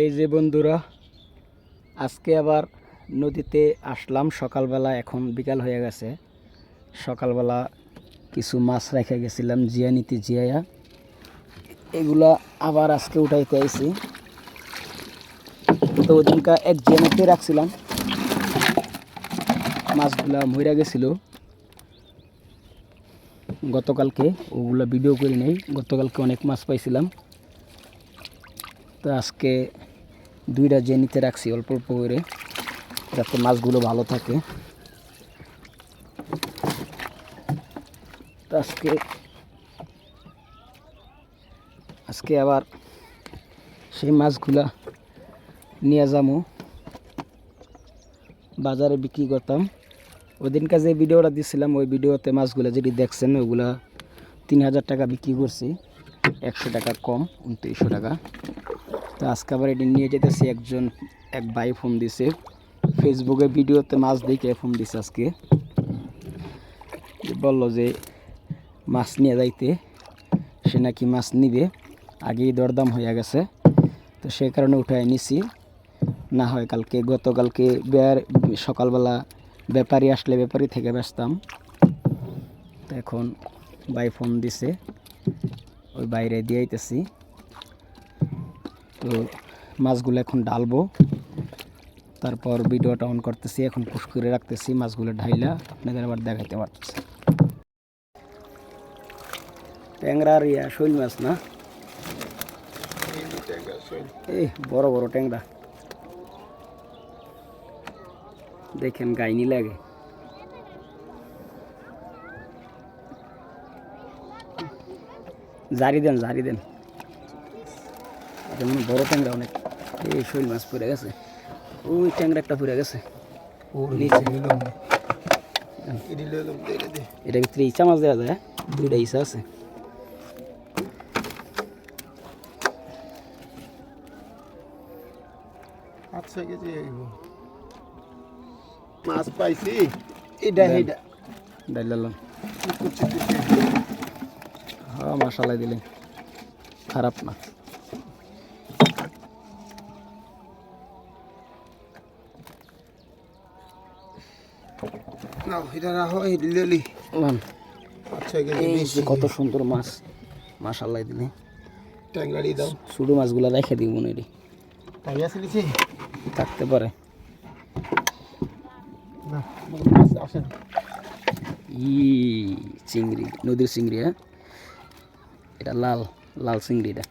এই যে বন্ধুরা, আজকে আবার নদীতে আসলাম। সকালবেলা এখন বিকাল হয়ে গেছে। সকালবেলা কিছু মাছ রেখে গেছিলাম জিয়ানিতে জিয়ায়া। এগুলা আবার আজকে উঠাইতে আইছি। তো ওদিনকা এক জিয়ানিতে রাখছিলাম। মাছগুলা মইরা গেছিল। গতকালকে ওগুলা ভিডিও করি নেই। গতকালকে অনেক মাছ পাইছিলাম। তো আজকে দুইটা জেনিতে রাখছি, অল্প অল্প করে, যাতে মাছগুলো ভালো থাকে। তো আজকে আজকে আবার সেই মাছগুলা নিয়ে যাব বাজারে বিক্রি করতাম। ওই ওদিনকার যে ভিডিওটা দিছিলাম, ওই ভিডিওতে মাছগুলো যেটি দেখছেন, ওগুলা তিন হাজার টাকা বিক্রি করছি। একশো টাকা কম, উনত্রিশশো টাকা। তো আজকে আবার এটি নিয়ে যেতেছি একজন, এক ভাই ফোন দিছে। ফেসবুকে ভিডিওতে মাছ দেখে ফোন দিছে আজকে। বলল যে মাছ নিয়ে যাইতে, সে নাকি মাছ নিবে। আগেই দরদাম হয়ে গেছে। তো সেই কারণে উঠায় নিছি। না হয় কালকে, গতকালকে বের সকালবেলা ব্যাপারী আসলে ব্যাপারী থেকে ব্যস্তাম তো এখন ভাই ফোন দিছে। ওই বাইরে দিয়ে আইতেছি। তো মাছগুলো এখন ডালবো। তারপর ভিডিওটা অন করতেছি, এখন পুশ করে রাখতেছি মাছগুলো ঢাইলা, আপনাদের আবার দেখাইতে পারতেছি। ট্যাংরা আর ইয়া, শৈল মাছ না? এই বড় বড় ট্যাংরা। দেখেন গাইনি লাগে। জারি দেন জারি দেন। যেমন বড় ট্যাংরা অনেক। এই শৈল মাছ পড়ে গেছে। ওই ট্যাংরা একটা পড়ে গেছে। নিচে। এটা ভিতরে ইচা মাছ দেওয়া যায়? দুইটা ইচা আছে। আচ্ছা কেজি মাছ পাইছি। এটা। এটা হ্যাঁ মশালাই দিলেন। খারাপ না না এটা রাখো এই লিলি। লান। আচ্ছা কত সুন্দর মাছ। মাশাল্লাহ দিলে ট্যাংরাড়ি দাও। ছোটো মাছগুলো রেখে দিব মনে রে থাকতে পারে। না। ই চিংড়ি। নদীর চিংড়ি হ্যাঁ? এটা লাল লাল চিংড়ি এটা।